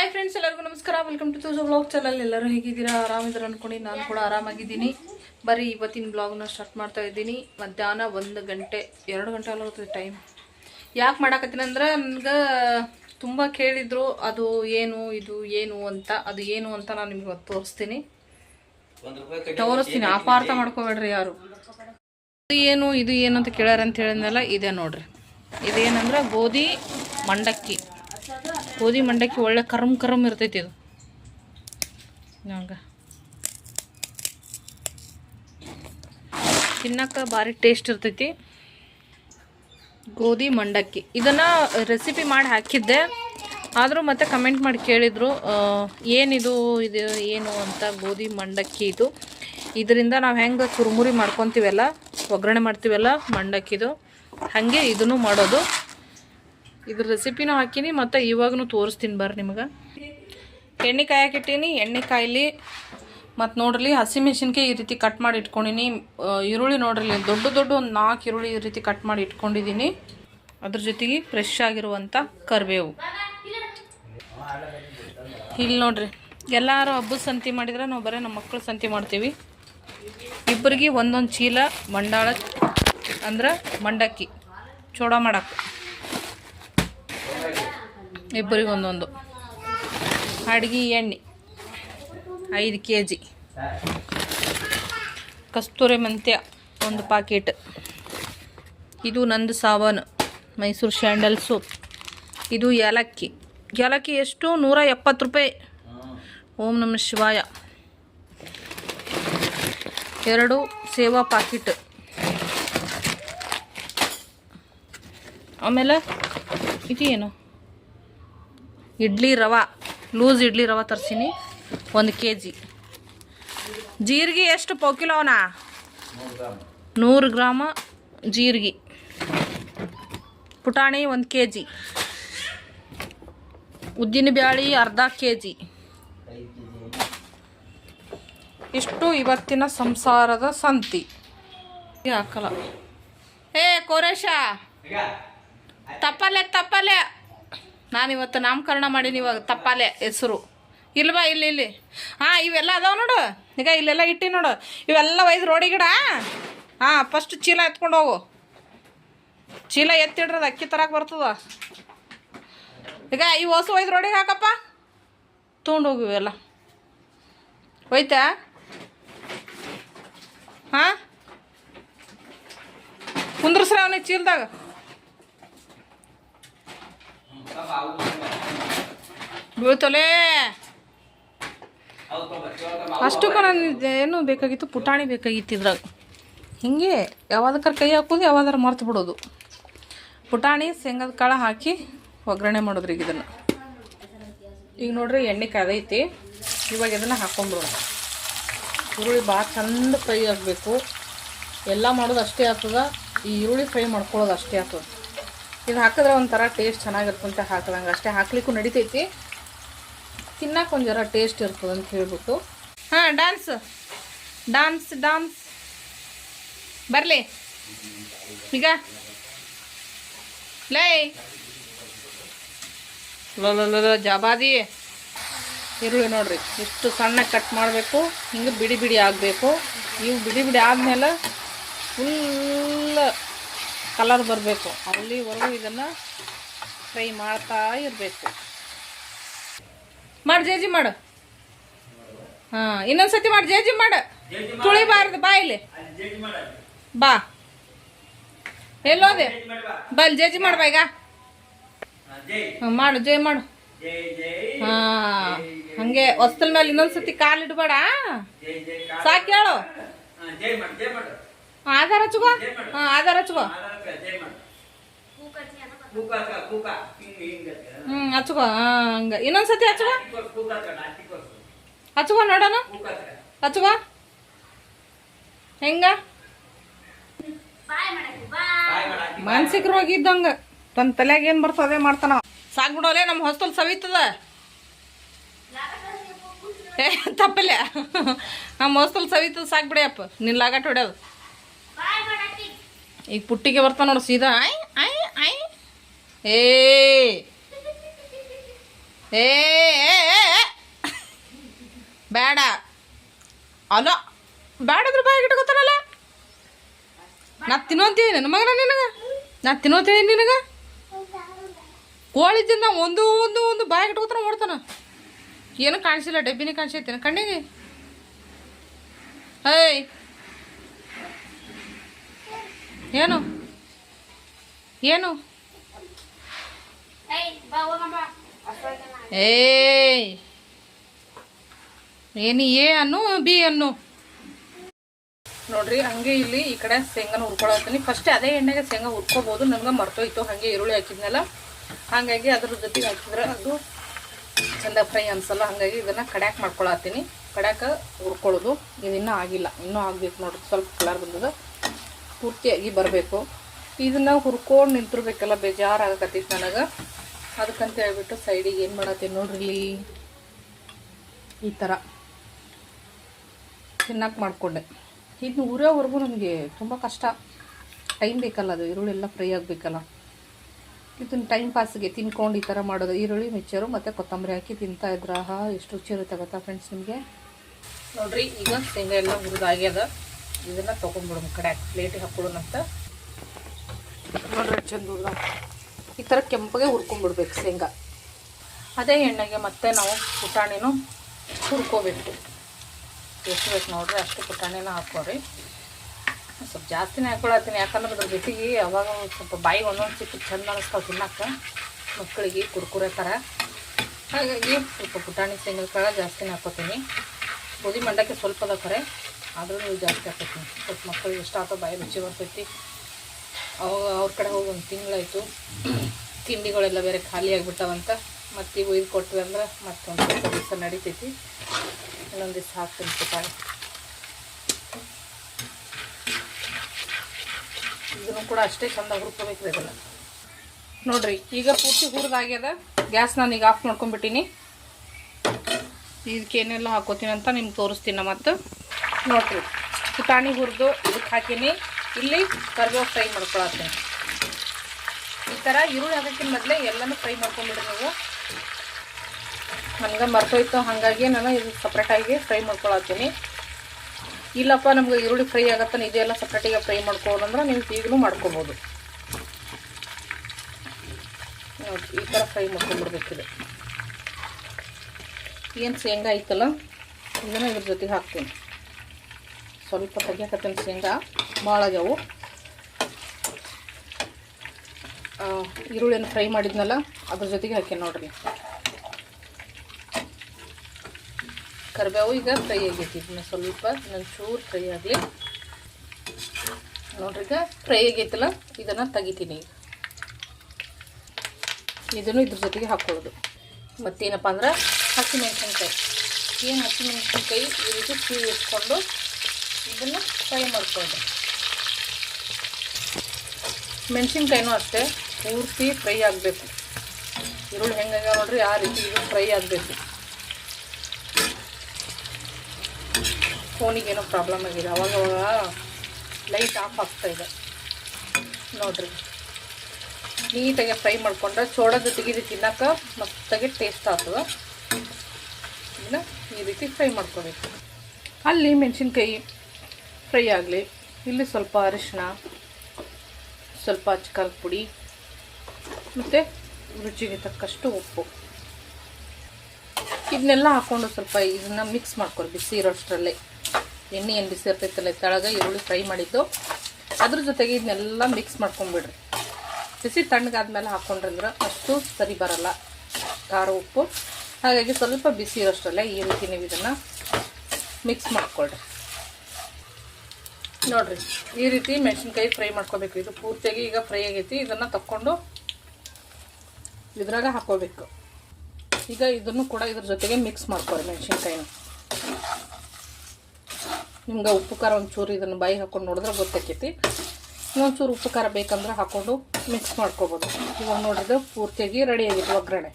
Hi friends ಎಲ್ಲರಿಗೂ ನಮಸ್ಕಾರ. Welcome to ತೂಸು ಬ್ಲಾಗ್ ಚಾನಲ್ ಎಲ್ಲರೂ ಹೇಗಿದ್ದೀರಾ? ಆರಾಮಿದ್ದೀರಾ ಅನ್ಕೊಂಡು ನಾನು ಕೂಡ ಆರಾಮಾಗಿದ್ದೀನಿ. ಬರೀ ಇವತ್ತಿನ ಬ್ಲಾಗ್ನ ಸ್ಟಾರ್ಟ್ ಮಾಡ್ತಾ ಇದ್ದೀನಿ. ಮಧ್ಯಾಹ್ನ ಒಂದು ಗಂಟೆ, ಎರಡು ಗಂಟೆ ಅಲ್ಲ ಟೈಮ್ ಯಾಕೆ ಮಾಡಾಕತ್ತೀನಿ ಅಂದ್ರೆ ನನಗೆ ತುಂಬ ಕೇಳಿದ್ರು, ಅದು ಏನು, ಇದು ಏನು ಅಂತ, ಅದು ಏನು ಅಂತ ನಾನು ನಿಮ್ಗೆ ಇವತ್ತು ತೋರಿಸ್ತೀನಿ. ತೋರಿಸ್ತೀನಿ. ಅಪಾರ್ಥ ಮಾಡ್ಕೋಬೇಡ್ರಿ ಯಾರು. ಇದು ಏನು ಇದು ಏನು ಅಂತ ಕೇಳ್ಯಾರ ಅಂತ ಹೇಳಿದ್ನಲ್ಲ, ಇದೆ ನೋಡ್ರಿ. ಇದೇನಂದ್ರೆ ಗೋಧಿ, ಮಂಡಕ್ಕಿ. ಗೋಧಿ ಮಂಡಕ್ಕಿ ಒಳ್ಳೆ ಕರಮ್ ಕರಮ್ ಇರ್ತೈತಿ ಇದು. ನಂಗೆ ತಿನ್ನಕ್ಕೆ ಭಾರಿ ಟೇಸ್ಟ್ ಇರ್ತೈತಿ. ಗೋಧಿ ಮಂಡಕ್ಕಿ. ಇದನ್ನು ರೆಸಿಪಿ ಮಾಡಿ ಹಾಕಿದ್ದೆ. ಆದರೂ ಮತ್ತೆ ಕಮೆಂಟ್ ಮಾಡಿ ಕೇಳಿದರು ಏನಿದು, ಇದು, ಏನು ಅಂತ ಗೋಧಿ ಮಂಡಕ್ಕಿ ಇದು. ಇದರಿಂದ ನಾವು ಹೆಂಗೆ ಕುರುಮುರಿ ಮಾಡ್ಕೊತೀವಲ್ಲ, ಒಗ್ಗರಣೆ ಮಾಡ್ತೀವಲ್ಲ, ಮಂಡಕ್ಕಿದು. ಹಾಗೆ ಇದನ್ನು ಮಾಡೋದು. ಇದ್ರ ರೆಸಿಪಿನೂ ಹಾಕೀನಿ, ಮತ್ತು ಇವಾಗೂ ತೋರಿಸ್ತೀನಿ ಬರ್ರಿ ನಿಮ್ಗೆ. ಎಣ್ಣೆ ಕಾಯಕ್ಕಿಟ್ಟೀನಿ ಎಣ್ಣೆ ಕಾಯಿಲಿ, ಮತ್ತು ನೋಡ್ರಿ ಹಸಿಮೆಣ್ಸಿನ್ಕಾಯಿ ಈ ರೀತಿ ಕಟ್ ಮಾಡಿ ಇಟ್ಕೊಂಡಿನಿ. ಈರುಳ್ಳಿ ನೋಡ್ರಿ ದೊಡ್ಡ ದೊಡ್ಡ ಒಂದು ನಾಲ್ಕು ಈರುಳ್ಳಿ ಈ ರೀತಿ ಕಟ್ ಮಾಡಿ ಇಟ್ಕೊಂಡಿದ್ದೀನಿ ಅದ್ರ ಜೊತೆಗೆ ಫ್ರೆಶ್ ಆಗಿರುವಂಥ ಕರಿಬೇವು. ಇಲ್ಲಿ ನೋಡ್ರಿ, ಎಲ್ಲರೂ ಹಬ್ಬದ ಸಂತಿ ಮಾಡಿದ್ರೆ ನಾವು ಬರೀ ನಮ್ಮ ಮಕ್ಕಳು ಸಂತಿ ಮಾಡ್ತೀವಿ. ಇಬ್ಬರಿಗೆ ಒಂದೊಂದು ಚೀಲ, ಮಂಡಾಳ ಅಂದ್ರೆ ಮಂಡಕ್ಕಿ. ಚೋಡ ಮಾಡಕ್ಕೆ ಇಬ್ಬರಿಗೆ ಒಂದೊಂದು ಅಡ್ಗೆ ಎಣ್ಣೆ. ಐದು ಕೆ ಜಿ ಕಸ್ತೂರಿ ಮೆಂತ್ಯ ಒಂದು ಪಾಕೆಟ್ ಇದು ನಂದು ಸಾಬಾನು ಮೈಸೂರು ಸ್ಯಾಂಡಲ್ ಸೋಪ್. ಇದು ಏಲಕ್ಕಿ. ಏಲಕ್ಕಿ ಎಷ್ಟು ನೂರ ಎಪ್ಪತ್ತು ರೂಪಾಯಿ. ಓಂ ನಮ ಶಿವಾಯ. ಎರಡು ಸೇವಾ ಪಾಕಿಟ್ ಆಮೇಲೆ ಇದು ಏನು? ಇಡ್ಲಿ ರವೆ, ಲೂಸ್ ಇಡ್ಲಿ ರವೆ ತರ್ಸೀನಿ, ಒಂದು ಕೆ ಜಿ ಜೀರಿಗೆ ಎಷ್ಟು ಕಿಲೋ ಅವನ? ನೂರು ಗ್ರಾಮ ಜೀರಿಗೆ. ಪುಟಾಣಿ ಒಂದು ಕೆ ಜಿ ಉದ್ದಿನ ಬ್ಯಾಳಿ ಅರ್ಧ ಕೆ ಜಿ ಇಷ್ಟು ಇವತ್ತಿನ ಸಂಸಾರದ ಸಂತಿ. ಹಾಕಲ್ಲ. ಏ ಕೋರೇಶ, ತಪ್ಪಲೆ ತಪ್ಪಲೆ. ನಾನಿವತ್ತು ನಾಮಕರಣ ಮಾಡೀನಿ ಇವಾಗ ತಪ್ಪಾಲೆ ಹೆಸರು. ಇಲ್ವಾ ಇಲ್ಲಿ ಇಲ್ಲಿ? ಹಾಂ ಇವೆಲ್ಲ ಅದಾವ ನೋಡು. ಈಗ ಇಲ್ಲೆಲ್ಲ ಇಟ್ಟಿ ನೋಡು. ಇವೆಲ್ಲ ಒಯ್ದು ರೋಡಿಗಿಡ ಹಾಂ ಫಸ್ಟ್ ಚೀಲ ಎತ್ಕೊಂಡು ಹೋಗು. ಚೀಲ ಎತ್ತಿಡ್ರದ ಅಕ್ಕಿ ತರಕ್ಕೆ ಬರ್ತದ. ಈಗ ಈ ಹೊಸು ಒಯ್ದು ರೋಡಿಗೆ ಹಾಕಪ್ಪ. ತೊಗೊಂಡು ಹೋಗು ಇವೆಲ್ಲ. ಹೋಯ್ತಾ ಹಾಂ ಕುಂದ್ರಸ್ರ ಅವನಿಗೆ ಚೀಲದಾಗ. ಬೀಳ್ತಲೇ. ಅಷ್ಟು ಕಣ ಏನು ಬೇಕಾಗಿತ್ತು? ಪುಟಾಣಿ ಬೇಕಾಗಿತ್ತು ಇದ್ರಾಗ. ಹಿಂಗೆ ಯಾವ್ದಕ್ಕಾರ ಕೈ ಹಾಕೋದು ಯಾವ್ದಾರ ಮರ್ತು ಬಿಡೋದು. ಪುಟಾಣಿ, ಶೇಂಗದ ಕಾಳು ಹಾಕಿ ಒಗ್ಗರಣೆ ಮಾಡೋದ್ರಿ ಈಗ ಇದನ್ನು. ಈಗ ನೋಡ್ರಿ ಎಣ್ಣೆ ಕಾದೈತಿ ಇವಾಗ ಇದನ್ನು ಹಾಕೊಂಡ್ಬಿಡೋಣ ಈರುಳ್ಳಿ ಭಾಳ ಚಂದ ಫ್ರೈ ಆಗಬೇಕು. ಎಲ್ಲ ಮಾಡೋದು ಅಷ್ಟೇ ಆಗ್ತದ. ಈ ಈರುಳ್ಳಿ ಫ್ರೈ ಮಾಡ್ಕೊಳ್ಳೋದು ಅಷ್ಟೇ ಆಗ್ತದೆ. ಇದು ಹಾಕಿದ್ರೆ ಒಂಥರ ಟೇಸ್ಟ್ ಚೆನ್ನಾಗಿರ್ತಂತ ಹಾಕಿದಂಗೆ. ಅಷ್ಟೇ ಹಾಕ್ಲಿಕ್ಕೂ ನಡಿತೈತಿ. ತಿನ್ನಕ್ಕೆ ಒಂದು ಜರ ಟೇಸ್ಟ್ ಇರ್ತದೆ ಅಂತ ಹೇಳ್ಬಿಟ್ಟು. ಹಾಂ ಡ್ಯಾನ್ಸ್ ಡ್ಯಾನ್ಸ್ ಡ್ಯಾನ್ಸ್ ಬರಲಿ. ಈಗ. ಲೈ. ಲೋ ಜಬಾದಿ. ಈರುಳ್ಳಿ ನೋಡ್ರಿ ಇಷ್ಟು ಸಣ್ಣ ಕಟ್ ಮಾಡಬೇಕು, ಹಿಂಗೆ ಬಿಡಿ ಬಿಡಿ ಆಗಬೇಕು. ಇವು ಬಿಡಿ ಬಿಡಿ ಆದಮೇಲೆ ಫುಲ್ ಕಲರ್ ಬರಬೇಕು. ಅಲ್ಲಿವರೆಗೂ ಇದನ್ನು ಫ್ರೈ ಮಾಡ್ತಾ ಇರಬೇಕು. ಮಾಡಿ, ಜೇಜಿ ಮಾಡು. ಹಾಂ ಇನ್ನೊಂದು ಸತಿ ಮಾಡಿ, ಜೇಜಿ ಮಾಡು. ತುಳಿಬಾರ್ದು, ಬಾ ಇಲ್ಲಿ. ಬಾ. ಎಲ್ಲೋದೆ. ಬಲ್ ಜೇಜಿ ಮಾಡು ಬಾ ಈಗ. ಮಾಡು, ಜೈ ಮಾಡು. ಹಾ, ಹಂಗೆ ಹೊಸ್ತಲ್ ಮೇಲೆ ಇನ್ನೊಂದ್ಸತಿ ಕಾಲ್ ಇಡ್ಬೇಡ. ಸಾಕ್ ಹೇಳು. ಆಧಾರ ಹಚ್ಕೋ. ಹಾ, ಆಧಾರ ಹಚ್ಕೋ. ಹ್ಮ್ ಹಚ್ಕೋ ಹಾ ಹಂಗ. ಇನ್ನೊಂದ್ ಸತಿ ಹಚ್ಕೋ ಹಚ್ಕೋ ನೋಡೋಣ. ಹಚ್ಕೋ. ಹೆಂಗ? ಮಾನಸಿಕ ರೋಗ ಇದ್ದಂಗ. ತನ್ನ ತಲೆಯಾಗ ಏನ್ ಬರ್ತದ ಅದೇ ಮಾಡ್ತಾನ ಸಾಕ್ ಬಿಡೋಲೆ ನಮ್ಮ ಹೊಸ್ತಲ್ ಸವಿತದ. ಏ ತಪ್ಪಲ್ಲ. ನಮ್ಮ ಹೊಸ್ತಲ್ ಸವಿತದ ಸಾಕ್ ಬಿಡಿಯಪ್ಪ ನಿನ್ ಲಾಗಾಟ ಹೊಡ್ಯೋದು. ಈಗ ಪುಟ್ಟಿಗೆ ಬರ್ತಾನ ನೋಡು ಸೀದಾ. ಐ ಐ ಐ. ಏ ಏ ಬೇಡ. ಅಲ್ಲ ಬೇಡದ್ರ ಬಾಯಿಗೆ ಇಟ್ಕೋತಾರಲ್ಲ ನಾ ತಿನ್ನೋಂತೀನಿ ನನ್ನ ಮಗನ ನಿನಗೆ? ನಾ ತಿನ್ನೋತೀನಿ ನಿನಗೆ? ಕೋಳಿ ತಿನ್ನ ಒಂದು ಒಂದು ಒಂದು ಬಾಯಿಗೆ ಇಟ್ಕೋತಾರ ಮಾಡ್ತಾನ. ಏನು ಕಾಣಿಸಿಲ್ಲ, ಡಬ್ಬಿನೇ ಕಾಣಿಸೈತೇನೆ ಕಣ್ಣಿಗೆ? ಏಯ್. ಏನು? ಏನು? ಏನು ಎ ಅನ್ನು ಬಿ ಅನ್ನು? ನೋಡ್ರಿ, ಹಂಗೆ ಇಲ್ಲಿ ಈ ಕಡೆ ಶೇಂಗಾನ ಹುರ್ಕೊಳತ್ತೀನಿ ಫಸ್ಟ್ ಅದೇ ಎಣ್ಣೆಗೆ ಶೇಂಗಾ ಹುರ್ಕೋಬೋದು, ನಂಗೆ ಮರ್ತೋಯ್ತು. ಹಾಗೆ ಈರುಳ್ಳಿ ಹಾಕಿದ್ನಲ್ಲ. ಹಾಗಾಗಿ ಅದ್ರ ಜೊತೆಗೆ ಹಾಕಿದ್ರೆ ಅದು ಚಂದ ಫ್ರೈ ಅನ್ಸಲ್ಲ. ಹಾಗಾಗಿ ಇದನ್ನು ಕಡ್ಯಾಕ್ ಮಾಡ್ಕೊಳತ್ತೀನಿ ಕಡ್ಯಾಕ ಹುರ್ಕೊಳ್ಳೋದು. ಇದಿನ್ನೂ ಆಗಿಲ್ಲ. ಇನ್ನೂ ಆಗ್ಬೇಕು ನೋಡ್ರಿ. ಸ್ವಲ್ಪ ಕಲರ್ ಬಂದದ. ಪೂರ್ತಿಯಾಗಿ ಬರಬೇಕು. ಇದನ್ನ ಹುರ್ಕೊಂಡು ನಿಂತಿರ್ಬೇಕಲ್ಲ, ಬೇಜಾರಾಗಕತ್ತೈತಿ ನನಗೆ. ಅದಕ್ಕಂತ ಹೇಳ್ಬಿಟ್ಟು ಸೈಡಿಗೆ ಏನು ಮಾಡತ್ತೀನಿ ನೋಡ್ರಿ ಈ ಥರ ತಿನ್ನಕ್ಕೆ ಮಾಡಿಕೊಂಡೆ. ಇನ್ನು ಉರಿಯೋವರೆಗೂ ನನಗೆ ತುಂಬ ಕಷ್ಟ. ಟೈಮ್ ಬೇಕಲ್ಲ ಅದು ಈರುಳ್ಳಿ ಎಲ್ಲ ಫ್ರೈ ಆಗಬೇಕಲ್ಲ ಇದನ್ನು ಟೈಮ್ ಪಾಸ್ಗೆ ತಿನ್ಕೊಂಡು ಈ ಥರ ಮಾಡೋದು. ಈರುಳ್ಳಿ, ಮಿಚ್ಚರು ಮತ್ತು ಕೊತ್ತಂಬರಿ ಹಾಕಿ ತಿಂತಾ ಇದ್ರ. ಹಾ ಎಷ್ಟು ರುಚಿ ಇರುತ್ತೆ ಗೊತ್ತಾ ಫ್ರೆಂಡ್ಸ್ ನಿಮಗೆ? ನೋಡಿರಿ, ಈಗ ಶೇಂಗಾ ಎಲ್ಲ ಹುರಿದಾಗ್ಯದ. ಇದನ್ನು ತೊಗೊಂಡ್ಬಿಡೋಣ ಕಡೆ. ಪ್ಲೇಟಿಗೆ ಅಂತ. ನೋಡ್ರಿ ಚಂದ ಈ ಥರ ಕೆಂಪಗೆ ಹುರ್ಕೊಂಡ್ಬಿಡ್ಬೇಕು ಶೇಂಗಾ. ಅದೇ ಎಣ್ಣೆಗೆ ಮತ್ತೆ ನಾವು ಪುಟಾಣಿನೂ ಹುರ್ಕೋಬೇಕು. ಎಷ್ಟು ಬೇಕು ನೋಡ್ರಿ, ಅಷ್ಟು ಪುಟಾಣಿನ ಹಾಕೋರಿ ಸ್ವಲ್ಪ ಜಾಸ್ತಿನೇ ಹಾಕೊಳತ್ತೀನಿ, ಯಾಕಂದ್ರೆ ಅದ್ರ ಜೊತೆಗೆ ಅವಾಗ ಸ್ವಲ್ಪ ಬಾಯಿಗೆ ಒಂದೊಂದು ಚಿಕ್ಕ ಚೆಂದ ಅನಿಸ್ತಾವೆ ತಿನ್ನಕ್ಕೆ. ಮಕ್ಕಳಿಗೆ ಕುರ್ಕುರೆ ಥರ ಹಾಗಾಗಿ ಸ್ವಲ್ಪ ಪುಟಾಣಿ ಶೇಂಗಾ ಜಾಸ್ತಿ ಜಾಸ್ತಿನೇ ಹಾಕೋತೀನಿ. ಗೋಧಿ ಮಂಡಕ್ಕೆ ಸ್ವಲ್ಪ ಅದ ಖರೆ ಆದ್ರೂ ಜಾಸ್ತಿ ಹಾಕೋತೀನಿ. ಸ್ವಲ್ಪ ಮಕ್ಕಳಿಗೆ ಇಷ್ಟ ಆತೋ ಬಾಯಿ ರುಚಿ ಬರ್ತೈತಿ. ಅವಾಗ ಅವ್ರ ಕಡೆ ಹೋಗಿ ಒಂದು ತಿಂಗಳಾಯಿತು. ತಿಂಡಿಗಳೆಲ್ಲ ಬೇರೆ ಖಾಲಿ ಆಗಿಬಿಟ್ಟಾವಂತ. ಮತ್ತು ಇವು ಇದು ಕೊಟ್ವಿ ಅಂದ್ರೆ ಮತ್ತೊಂದು ಸ್ವಲ್ಪ ದಿವಸ ನಡಿತೈತಿ. ಇನ್ನೊಂದು ದಿವಸ ಹಾಕ್ತೀನಿ ಪುಟಾಣಿ ಇದನ್ನು ಕೂಡ ಅಷ್ಟೇ ಚಂದ ಹುರ್ಕೋಬೇಕು ಇದನ್ನು ನೋಡ್ರಿ ಈಗ ಪೂರ್ತಿ ಹುರಿದಾಗ್ಯದ ಗ್ಯಾಸ್ ನಾನು ಈಗ ಆಫ್ ಮಾಡ್ಕೊಂಡ್ಬಿಟ್ಟಿನಿ. ಇದಕ್ಕೆ ಏನೆಲ್ಲ ಹಾಕೋತೀನಿ ಅಂತ ನಿಮ್ಗೆ ತೋರಿಸ್ತೀನಿ ಮತ್ತು. ನೋಡ್ರಿ ಪುಟಾಣಿ ಹುರಿದು ಇದಕ್ಕೆ ಹಾಕೀನಿ. ಇಲ್ಲಿ ಕರಿಬೇವು ಫ್ರೈ ಮಾಡ್ಕೊಳತ್ತೆ. ಈ ಥರ ಈರುಳ್ಳಿ ಹಾಕೋಕ್ಕಿಂತ ಮೊದಲೇ ಎಲ್ಲನೂ ಫ್ರೈ ಮಾಡ್ಕೊಂಬಿಡ್ರಿ ನೀವು. ನನಗೆ ಮರ್ತೋಯ್ತು, ಹಾಗಾಗಿ ನಾನು ಇದು ಸಪ್ರೇಟಾಗಿ ಫ್ರೈ ಮಾಡ್ಕೊಳತ್ತೀನಿ. ಇಲ್ಲಪ್ಪ, ನಮ್ಗೆ ಈರುಳ್ಳಿ ಫ್ರೈ ಆಗತ್ತಾನೆ ಇದೆಲ್ಲ ಸಪ್ರೇಟಿಗೆ ಫ್ರೈ ಮಾಡ್ಕೊಳೋದಂದ್ರೆ ನೀವು ಈಗಲೂ ಮಾಡ್ಕೊಬೋದು. ನೋಡಿ ಈ ಥರ ಫ್ರೈ ಮಾಡ್ಕೊಂಡ್ಬಿಡ್ಬೇಕಿದೆ ಏನು ಶೇಂಗಾ ಐತಲ್ಲ, ಇದನ್ನು ಇದ್ರ ಜೊತೆಗೆ ಹಾಕ್ತೀನಿ. ಸ್ವಲ್ಪ ತೆಗಿಯಕತ್ತೀನಿ ಶೇಂಗಾ ಭಾಳ ಆಗ್ಯಾವು. ಈರುಳ್ಳಿಯನ್ನು ಫ್ರೈ ಮಾಡಿದ್ನಲ್ಲ, ಅದ್ರ ಜೊತೆಗೆ ಹಾಕೀನಿ ನೋಡ್ರಿ. ಕರಿಬೇವು ಈಗ ಫ್ರೈ ಆಗೈತಿ ಇದನ್ನ ಸ್ವಲ್ಪ ಇನ್ನೊಂಚೂರು ಫ್ರೈ ಆಗಲಿ. ನೋಡ್ರಿ ಈಗ ಫ್ರೈ ಆಗೈತಲ್ಲ, ಇದನ್ನು ತೆಗಿತೀನಿ ಈಗ. ಇದನ್ನು ಇದ್ರ ಜೊತೆಗೆ ಹಾಕ್ಕೊಳ್ಳೋದು ಮತ್ತೇನಪ್ಪ ಅಂದ್ರೆ ಹಸಿಮೆಣಸಿನ್ಕಾಯಿ ಏನು ಹಸಿಮೆಣಸಿನ್ಕಾಯಿ ಈ ರೀತಿ ಸಿಹಿ ಇಟ್ಕೊಂಡು ಇದನ್ನು ಫ್ರೈ ಮಾಡ್ಕೊಳ್ಳಿ ಮೆಣಸಿನ್ಕಾಯಿನೂ ಅಷ್ಟೇ, ಪೂರ್ತಿ ಫ್ರೈ ಆಗಬೇಕು. ಈರುಳ್ಳಿ ಹೆಂಗಾಗ ನೋಡ್ರಿ, ಆ ರೀತಿ ಇದು ಫ್ರೈ ಆಗಬೇಕು. ಫೋನಿಗೇನೋ ಪ್ರಾಬ್ಲಮ್ ಆಗಿದೆ ಅವಾಗ ಲೈಟ್ ಆಫ್ ಆಗ್ತಾ ಇದೆ. ನೋಡ್ರಿ. ನೀಟಾಗಿ ಫ್ರೈ ಮಾಡ್ಕೊಂಡ್ರೆ ಚೋಡ ಜೊತೆಗೆ ಇದು ತಿನ್ನಕ್ಕೆ ಮಸ್ತಾಗಿ ಟೇಸ್ಟ್ ಆಗ್ತದೆ. ಇದನ್ನ ಈ ರೀತಿ ಫ್ರೈ ಮಾಡ್ಕೋಬೇಕು. ಅಲ್ಲಿ ಮೆಣಸಿನ್ಕಾಯಿ ಫ್ರೈ ಆಗಲಿ. ಇಲ್ಲಿ ಸ್ವಲ್ಪ ಅರಿಶಿನ ಸ್ವಲ್ಪ ಅಚ್ಕಾರದ ಪುಡಿ, ಮತ್ತು ರುಚಿಗೆ ತಕ್ಕಷ್ಟು ಉಪ್ಪು. ಇದನ್ನೆಲ್ಲ ಹಾಕ್ಕೊಂಡು ಸ್ವಲ್ಪ ಇದನ್ನು ಮಿಕ್ಸ್ ಮಾಡ್ಕೊಳ್ಳಿ ಬಿಸಿ ಇರೋಷ್ಟರಲ್ಲೇ. ಎಣ್ಣೆ ಏನು ಬಿಸಿ ಇರ್ತೈತಲ್ಲ ತಳಗ ಈರುಳ್ಳಿ ಫ್ರೈ ಮಾಡಿದ್ದು. ಅದ್ರ ಜೊತೆಗೆ ಇದನ್ನೆಲ್ಲ ಮಿಕ್ಸ್ ಮಾಡ್ಕೊಂಬಿಡ್ರಿ. ಬಿಸಿ ತಣ್ಣಗಾದ್ಮೇಲೆ ಹಾಕ್ಕೊಂಡ್ರಂದ್ರೆ ಅಷ್ಟು ಸರಿ ಬರಲ್ಲ. ಖಾರ, ಉಪ್ಪು. ಹಾಗಾಗಿ ಸ್ವಲ್ಪ ಬಿಸಿ ಇರೋಷ್ಟರಲ್ಲೇ ಈ ರೀತಿ ನೀವು ಇದನ್ನು ಮಿಕ್ಸ್ ಮಾಡ್ಕೊಳ್ರಿ. ನೋಡ್ರಿ, ಈ ರೀತಿ ಮೆಣಸಿನ್ಕಾಯಿ ಫ್ರೈ ಮಾಡ್ಕೋಬೇಕು. ಇದು ಪೂರ್ತಿಯಾಗಿ ಈಗ ಫ್ರೈ ಆಗೈತಿ. ಇದನ್ನು ತಕ್ಕೊಂಡು ಇದ್ರಾಗ ಹಾಕೋಬೇಕು. ಈಗ ಇದನ್ನು ಕೂಡ ಇದ್ರ ಜೊತೆಗೆ ಮಿಕ್ಸ್ ಮಾಡ್ಕೊರಿ ಮೆಣಸಿನ್ಕಾಯಿನ. ನಿಮ್ಗೆ ಉಪ್ಪು, ಖಾರ ಒಂಚೂರು ಇದನ್ನು ಬಾಯಿ ಹಾಕೊಂಡು ನೋಡಿದ್ರೆ ಗೊತ್ತಾಕೈತಿ. ಇನ್ನೊಂಚೂರು ಉಪ್ಪು, ಖಾರ ಬೇಕಂದ್ರೆ ಹಾಕೊಂಡು ಮಿಕ್ಸ್ ಮಾಡ್ಕೊಬೋದು. ಇವಾಗ ನೋಡಿದ್ರೆ ಪೂರ್ತಿಯಾಗಿ ರೆಡಿ ಆಗಿತ್ತು ಒಗ್ಗರಣೆ.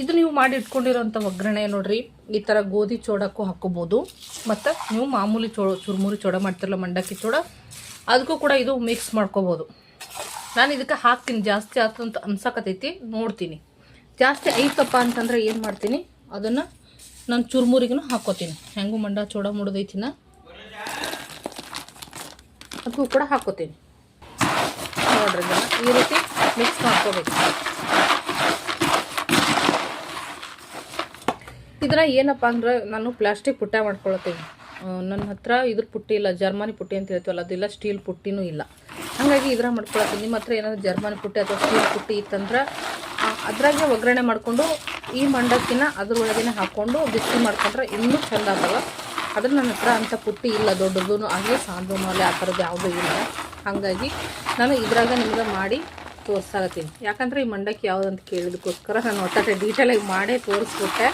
ಇದು ನೀವು ಮಾಡಿ ಇಟ್ಕೊಂಡಿರೋಂಥ ಒಗ್ಗರಣೆ ನೋಡ್ರಿ. ಈ ಥರ ಗೋಧಿ ಚೋಡಕ್ಕೂ ಹಾಕೋಬೋದು ಮತ್ತು ನೀವು ಮಾಮೂಲಿ ಚೋ, ಚುರುಮುರಿ ಚೋಡ ಮಾಡ್ತಿರಲ್ಲ ಮಂಡಕ್ಕಿ ಚೋಡ ಅದಕ್ಕೂ ಕೂಡ ಇದು ಮಿಕ್ಸ್ ಮಾಡ್ಕೋಬೋದು. ನಾನು ಇದಕ್ಕೆ ಹಾಕ್ತೀನಿ. ಜಾಸ್ತಿ ಆಯ್ತು ಅಂತ ಅನ್ಸಕತೈತಿ. ನೋಡ್ತೀನಿ. ಜಾಸ್ತಿ ಐತಪ್ಪ ಅಂತಂದ್ರೆ ಏನು ಮಾಡ್ತೀನಿ? ಅದನ್ನು ನಾನು ಚುರುಮುರಿಗೂ ಹಾಕ್ಕೋತೀನಿ. ಹೆಂಗೂ ಮಂಡ ಚೋಡ ಮುಡ್ದೈತಿನ ಅದಕ್ಕೂ ಕೂಡ ಹಾಕ್ಕೋತೀನಿ. ನೋಡ್ರಿ ಈ ರೀತಿ ಮಿಕ್ಸ್ ಮಾಡ್ಕೋಬೇಕು. ಇದರ ಏನಪ್ಪ ಅಂದ್ರೆ ನಾನು ಪ್ಲಾಸ್ಟಿಕ್ ಪುಟ್ಟ ಮಾಡ್ಕೊಳತ್ತೀನಿ. ನನ್ನ ಹತ್ರ ಇದ್ರ ಪುಟ್ಟಿ ಇಲ್ಲ, ಜರ್ಮನಿ ಪುಟ್ಟಿ ಅಂತ ಹೇಳ್ತೀವಲ್ಲ, ಅದಿಲ್ಲ ಸ್ಟೀಲ್ ಪುಟ್ಟಿನೂ ಇಲ್ಲ. ಹಾಗಾಗಿ ಇದ್ರ ಮಾಡ್ಕೊಳತ್ತೀನಿ. ನಿಮ್ಮ ಹತ್ರ ಏನಾದ್ರು ಜರ್ಮನಿ ಪುಟ್ಟಿ ಅಥವಾ ಸ್ಟೀಲ್ ಪುಟ್ಟಿ ಇತ್ತಂದ್ರೆ ಅದ್ರಾಗೆ ಒಗ್ಗರಣೆ ಮಾಡಿಕೊಂಡು ಈ ಮಂಡಕ್ಕಿನ ಅದ್ರೊಳಗೇನೆ ಹಾಕ್ಕೊಂಡು ಬಿಸಿ ಮಾಡ್ಕೊಂಡ್ರೆ ಇನ್ನೂ ಚೆಂದ ಆಗಲ್ಲ. ಅದ್ರ ನನ್ನ ಹತ್ರ ಅಂಥ ಪುಟ್ಟಿ ಇಲ್ಲ ದೊಡ್ಡದೂ ಆಗಲಿ ಸಾಂಬು ಮಾಲೆ ಆ ಥರದ್ದು ಯಾವುದೂ ಇಲ್ಲ. ಹಾಗಾಗಿ ನಾನು ಇದ್ರಾಗ ನಿಮ್ಗೆ ಮಾಡಿ ತೋರಿಸಾಕತ್ತೀನಿ. ಯಾಕಂದ್ರೆ ಈ ಮಂಡಕ್ಕಿ ಯಾವುದಂತ ಕೇಳಿದಕ್ಕೋಸ್ಕರ ನಾನು ಒಟ್ಟಾರೆ ಡೀಟೇಲಾಗಿ ಮಾಡೇ ತೋರಿಸ್ಬಿಟ್ಟೆ.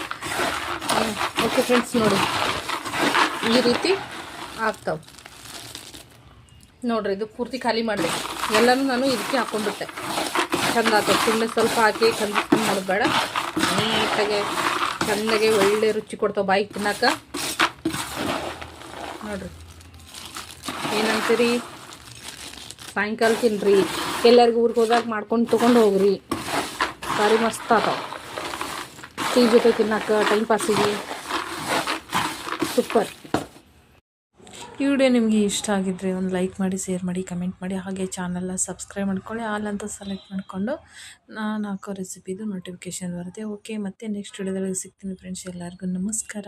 ಓಕೆ ಫ್ರೆಂಡ್ಸ್ ನೋಡಿ. ಈ ರೀತಿ ಆಗ್ತಾವೆ. ನೋಡ್ರಿ, ಇದು ಪೂರ್ತಿ ಖಾಲಿ ಮಾಡಿದೆ ಎಲ್ಲನೂ ನಾನು ಇದಕ್ಕೆ ಹಾಕ್ಕೊಂಡ್ಬಿಟ್ಟೆ ಚಂದ ಆಗ್ತದೆ ಸುಮ್ಮನೆ ಸ್ವಲ್ಪ ಹಾಕಿ ಕಂದ ಮಾಡಬೇಡ. ನೀಟಾಗೆ ಚೆಂದಾಗೆ ಒಳ್ಳೆ ರುಚಿ ಕೊಡ್ತಾವೆ ಬಾಯಿಗೆ ತಿನ್ನಕ್ಕೆ. ನೋಡ್ರಿ. ಏನಂತೀರಿ? ಸಾಯಂಕಾಲ ತಿನ್ನಿರಿ ಎಲ್ಲರಿಗೂ ಊರಿಗೆ ಹೋದಾಗ ಮಾಡ್ಕೊಂಡು ತೊಗೊಂಡು ಹೋಗ್ರಿ. ಭಾರಿ ಮಸ್ತ್ ಆತಾವ ಟೀ ಜೊತೆ ತಿನ್ನಕ್ಕೆ ಟೈಮ್ ಪಾಸಿಗೆ ಸೂಪರ್ ಈ ವಿಡಿಯೋ ನಿಮಗೆ ಇಷ್ಟ ಆಗಿದ್ರೆ ಒಂದು ಲೈಕ್ ಮಾಡಿ ಶೇರ್ ಮಾಡಿ ಕಮೆಂಟ್ ಮಾಡಿ, ಹಾಗೆ ಚಾನಲ್ನ ಸಬ್ಸ್ಕ್ರೈಬ್ ಮಾಡ್ಕೊಳ್ಳಿ. ಆಲ್ ಅಂತ ಸೆಲೆಕ್ಟ್ ಮಾಡಿಕೊಂಡು ನಾನು ಹಾಕೋ ರೆಸಿಪಿದು ನೋಟಿಫಿಕೇಷನ್ ಬರುತ್ತೆ. ಓಕೆ ಮತ್ತೆ ನೆಕ್ಸ್ಟ್ ವಿಡಿಯೋದಲ್ಲಿ ಸಿಗ್ತೀನಿ ಫ್ರೆಂಡ್ಸ್ ಎಲ್ಲರಿಗೂ ನಮಸ್ಕಾರ.